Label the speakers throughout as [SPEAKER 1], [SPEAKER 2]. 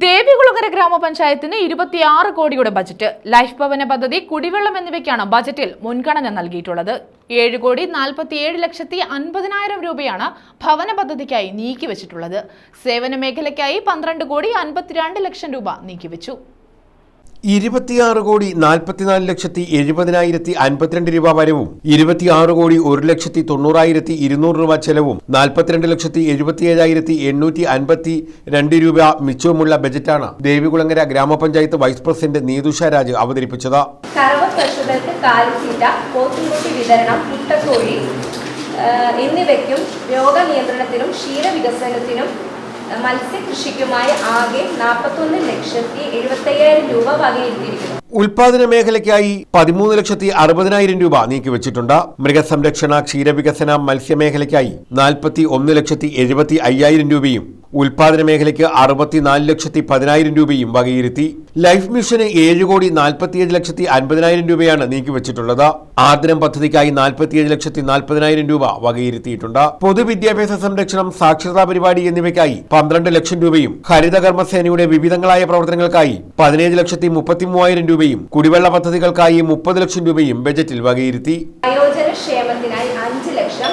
[SPEAKER 1] ദേവികുളങ്ങര ഗ്രാമപഞ്ചായത്തിന് ഇരുപത്തിയാറ് കോടിയുടെ budget life ഭവന പദ്ധതി കുടിവെള്ളം എന്നിവയ്ക്കാണ് ബജറ്റിൽ മുൻഗണന നൽകിയിട്ടുള്ളത്. ഏഴ് കോടി നാൽപ്പത്തിയേഴ് ലക്ഷത്തി അൻപതിനായിരം രൂപയാണ് ഭവന പദ്ധതിക്കായി നീക്കിവച്ചിട്ടുള്ളത്. സേവന മേഖലയ്ക്കായി പന്ത്രണ്ട് കോടി അൻപത്തിരണ്ട് ലക്ഷം രൂപ നീക്കിവച്ചു.
[SPEAKER 2] ഇരുപത്തിയാറ് കോടി നാൽപ്പത്തിനാല് ലക്ഷത്തി എഴുപതിനായിരത്തി അൻപത്തിരണ്ട് രൂപ വരവും ഇരുപത്തിയാറ് കോടി ഒരു ലക്ഷത്തി തൊണ്ണൂറായിരത്തി ഇരുന്നൂറ് രൂപ ചെലവും നാൽപ്പത്തിരണ്ട് ലക്ഷത്തി എഴുപത്തിയേഴായിരത്തി എണ്ണൂറ്റി അൻപത്തി രണ്ട് രൂപ മിച്ചവുമുള്ള ബജറ്റാണ് ദേവികുളങ്ങര ഗ്രാമപഞ്ചായത്ത് വൈസ് പ്രസിഡന്റ് നീതുഷ രാജ് അവതരിപ്പിച്ചത്.
[SPEAKER 3] എന്നിവയ്ക്കും രോഗനിയന്ത്രണത്തിനും ക്ഷീരവികസനത്തിനും മത്സ്യകൃഷിക്കുമായി ആകെ നാൽപ്പത്തൊന്ന് ലക്ഷത്തി എഴുപത്തയ്യായിരം രൂപ വകയിരുത്തിയിരിക്കുന്നു.
[SPEAKER 2] ഉൽപാദന മേഖലയ്ക്കായി പതിമൂന്ന് ലക്ഷത്തി അറുപതിനായിരം രൂപ നീക്കിവച്ചിട്ടുണ്ട്. മൃഗസംരക്ഷണ ക്ഷീരവികസന മത്സ്യമേഖലയ്ക്കായി നാൽപ്പത്തി ഒന്ന് ലക്ഷത്തി എഴുപത്തി അയ്യായിരം രൂപയും ഉൽപാദന മേഖലയ്ക്ക് അറുപത്തിനാല് ലക്ഷത്തി പതിനായിരം രൂപയും വകയിരുത്തി. ലൈഫ് മിഷന് ഏഴ് കോടി നാൽപ്പത്തിയേഴ് ലക്ഷത്തി അൻപതിനായിരം രൂപയാണ് നീക്കിവച്ചിട്ടുള്ളത്. ആർദ്രം പദ്ധതിക്കായി നാൽപ്പത്തിയേഴ് ലക്ഷത്തി നാൽപ്പതിനായിരം രൂപ വകയിരുത്തിയിട്ടുണ്ട്. പൊതുവിദ്യാഭ്യാസ സംരക്ഷണം സാക്ഷരതാ പരിപാടി എന്നിവയ്ക്കായി പന്ത്രണ്ട് ലക്ഷം രൂപയും ഹരിതകർമ്മസേനയുടെ വിവിധങ്ങളായ പ്രവർത്തനങ്ങൾക്കായി പതിനേഴ് ലക്ഷത്തി മുപ്പത്തി മൂവായിരം രൂപയും കുടിവെള്ള പദ്ധതികൾക്കായി മുപ്പത് ലക്ഷം രൂപയും ബജറ്റിൽ വകയിരുത്തി.
[SPEAKER 3] ക്ഷേമത്തിനായി ലക്ഷം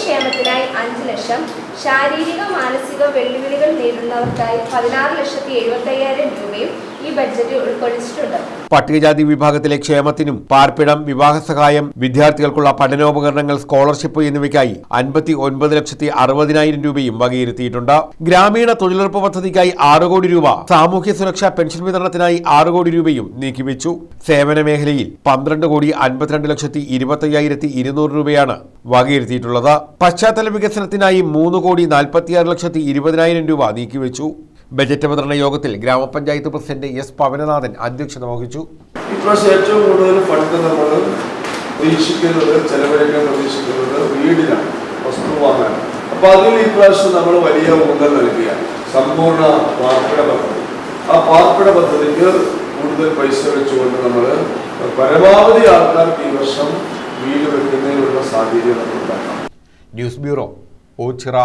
[SPEAKER 3] ക്ഷേമത്തിനായി അഞ്ച് ലക്ഷം ശാരീരിക മാനസിക വെല്ലുവിളികൾ നേരിടുന്നവർക്കായി പതിനാറ് ലക്ഷത്തി എഴുപത്തയ്യായിരം രൂപയും ഈ ബഡ്ജറ്റ് ഉൾക്കൊള്ളിച്ചിട്ടുണ്ട്.
[SPEAKER 2] പട്ടികജാതി വിഭാഗത്തിലെ ക്ഷേമത്തിനും പാർപ്പിടം വിവാഹ സഹായം വിദ്യാർത്ഥികൾക്കുള്ള പഠനോപകരണങ്ങൾ സ്കോളർഷിപ്പ് എന്നിവയ്ക്കായി അൻപത്തി ഒൻപത് ലക്ഷത്തി അറുപതിനായിരം രൂപയും വകയിരുത്തിയിട്ടുണ്ട്. ഗ്രാമീണ തൊഴിലുറപ്പ് പദ്ധതിക്കായി ആറ് കോടി രൂപ സാമൂഹ്യ സുരക്ഷാ പെൻഷൻ വിതരണത്തിനായി ആറ് കോടി രൂപയും നീക്കിവെച്ചു. സേവന മേഖലയിൽ പന്ത്രണ്ട് കോടി അൻപത്തിരണ്ട് ലക്ഷത്തി ഇരുപത്തയ്യായിരത്തി ഇരുന്നൂറ് രൂപയാണ് വകയിരുത്തിയിട്ടുള്ളത്. പശ്ചാത്തല വികസനത്തിനായി മൂന്ന് കോടി നാൽപ്പത്തിയാറ് ലക്ഷത്തി ഇരുപതിനായിരം രൂപ നീക്കിവെച്ചു. ബജറ്റ് അവതരണ യോഗത്തിൽ ഗ്രാമപഞ്ചായത്ത് പ്രസിഡന്റ് എസ് പവനനാഥൻ അധ്യക്ഷത വഹിച്ചു.
[SPEAKER 4] ഇപ്രാവശ്യം ഏറ്റവും കൂടുതൽ ഫണ്ട് നമ്മൾ പ്രതീക്ഷിക്കുന്നത് ചെലവഴിക്കാൻ പ്രതീക്ഷിക്കുന്നത് വീടിനാണ് വസ്തു വാങ്ങാൻ. അപ്പൊ അതിൽ ഇപ്രാവശ്യം നമ്മൾ വലിയ ഊന്നൽ നൽകിയ സമ്പൂർണ പാർപ്പിട പദ്ധതി. ആ പാർപ്പിട പദ്ധതിക്ക് കൂടുതൽ പൈസ വെച്ചുകൊണ്ട് നമ്മൾ പരമാവധി ആൾക്കാർക്ക് ഈ വർഷം വീട് വെക്കുന്നതിനുള്ള സാഹചര്യം നമ്മൾ
[SPEAKER 2] ന്യൂസ് ബ്യൂറോ ഓച്ചിറ